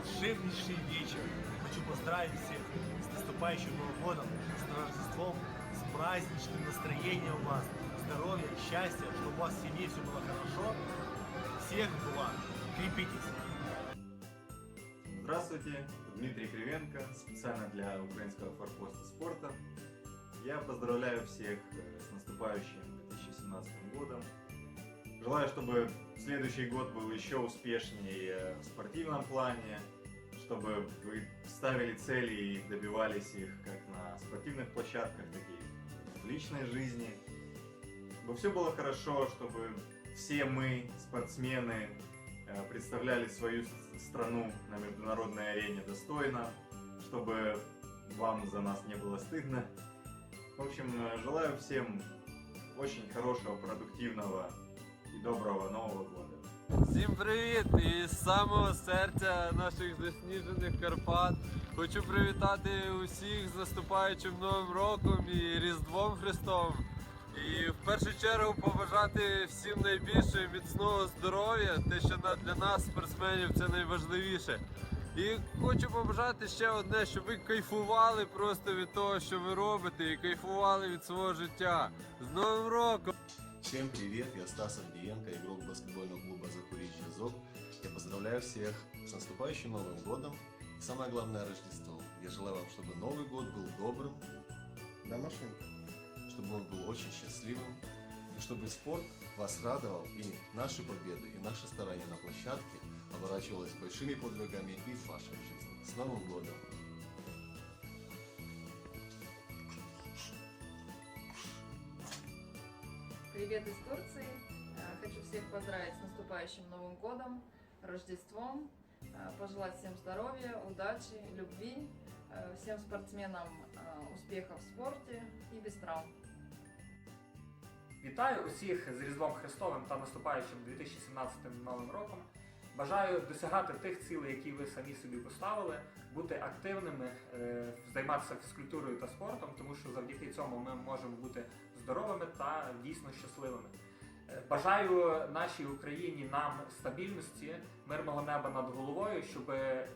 волшебнейший вечер. Хочу поздравить всех с наступающим Новым годом, с Рождеством, с праздничным настроением у вас, здоровья, счастья, чтобы у вас в семье все было хорошо. Всех благ. Крепитесь. Здравствуйте, Дмитрий Кривенко, специально для украинского форпоста спорта. Я поздравляю всех с наступающим 2017 годом. Желаю, чтобы следующий год был еще успешнее в спортивном плане, чтобы вы ставили цели и добивались их как на спортивных площадках, так и в личной жизни. Чтобы все было хорошо, чтобы все мы, спортсмены, э, представляли свою страну на международной арене достойно, чтобы вам за нас не было стыдно. В общем, э, желаю всем очень хорошего, продуктивного и доброго Нового года. Всім привіт! Із самого серця наших засніжених Карпат. Хочу привітати усіх з наступаючим Новим роком і Різдвом Христовим. І в першу чергу побажати всім найбільше міцного здоров'я, те, що для нас, спортсменів, це найважливіше. І хочу побажати ще одне, щоб ви кайфували просто від того, що ви робите, і кайфували від свого життя. З Новим роком! Всем привет, я Стас Авдиенко, игрок баскетбольного клуба «Закуричный зоб». Я поздравляю всех с наступающим Новым годом и самое главное Рождеством. Я желаю вам, чтобы Новый год был добрым машинки, чтобы он был очень счастливым, и чтобы спорт вас радовал, и наши победы, и наши старания на площадке оборачивалось большими подвигами и в вашей жизни. С Новым годом! Привет из Турции. Э, Хочу всех поздравить с наступающим Новым годом, Рождеством, э, пожелать всем здоровья, удачи, любви, э, всем спортсменам э, успехов в спорте и без травм. Вітаю усіх з Різдвом Христовим та наступаючим 2017 новим роком. Бажаю досягати тих цілей, які ви самі собі поставили, бути активними, е, займатися фізкультурою та спортом, тому що завдяки цьому ми можемо бути здоровими та дійсно щасливими. Е, Бажаю нашій Україні нам стабільності, мирного неба над головою, щоб е,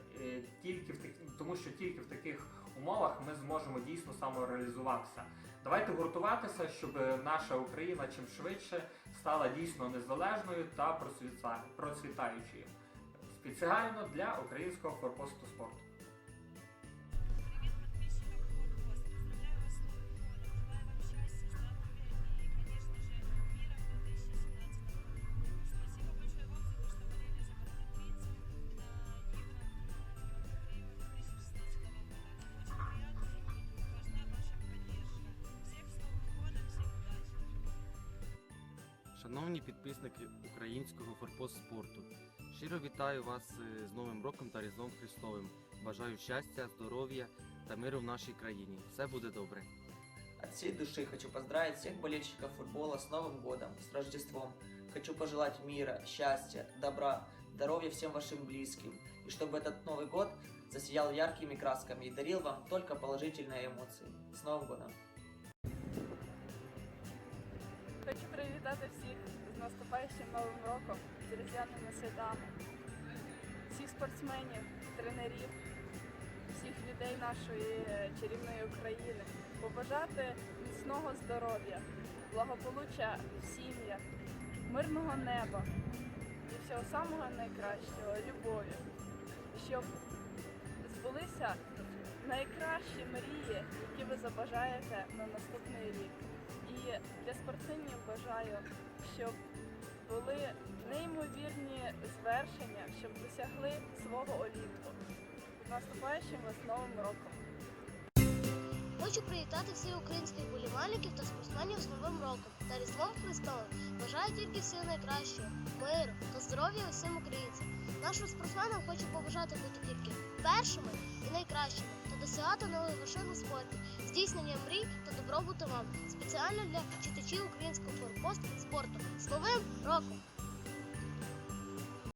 тільки в тих, тому що тільки в таких умовах ми зможемо дійсно самореалізуватися. Давайте гуртуватися, щоб наша Україна чим швидше стала дійсно незалежною та процвіта- процвітаючою. Спеціально для українського форпосту спорту. Шановні підписники українського форпост спорту, щиро вітаю вас е, з Новим роком та Різдвом Христовим. Бажаю щастя, здоров'я та миру в нашій країні. Все буде добре. От всей души хочу поздравить всех болельщиков футбола с Новым годом, с Рождеством. Хочу пожелать мира, счастья, добра, здоровья всем вашим близким. И чтобы этот Новый год засиял яркими красками и дарил вам только положительные эмоции. С Новым годом! Хочу привітати всіх з наступаючим новим роком, з різдвяними святами, всіх спортсменів, тренерів, всіх людей нашої е, чарівної України, побажати міцного здоров'я, благополуччя в сім'ях, мирного неба і всього самого найкращого, любові, щоб збулися найкращі мрії, які ви забажаєте на наступний рік. Для спортсменів бажаю, щоб були неймовірні звершення, щоб досягли свого олімпу. Наступаючим вас новим роком! Хочу привітати всіх українських болівальників та спортсменів з Новим роком та Різдвом Христовим. Бажаю тільки всього найкращого, миру та здоров'я усім українцям. Нашим спортсменам хочу побажати бути тільки першими і найкращими та досягати нових вершин у спорті, здійснення мрій та добробуту вам. Спеціально для читачів українського форпосту спорту. З Новим роком!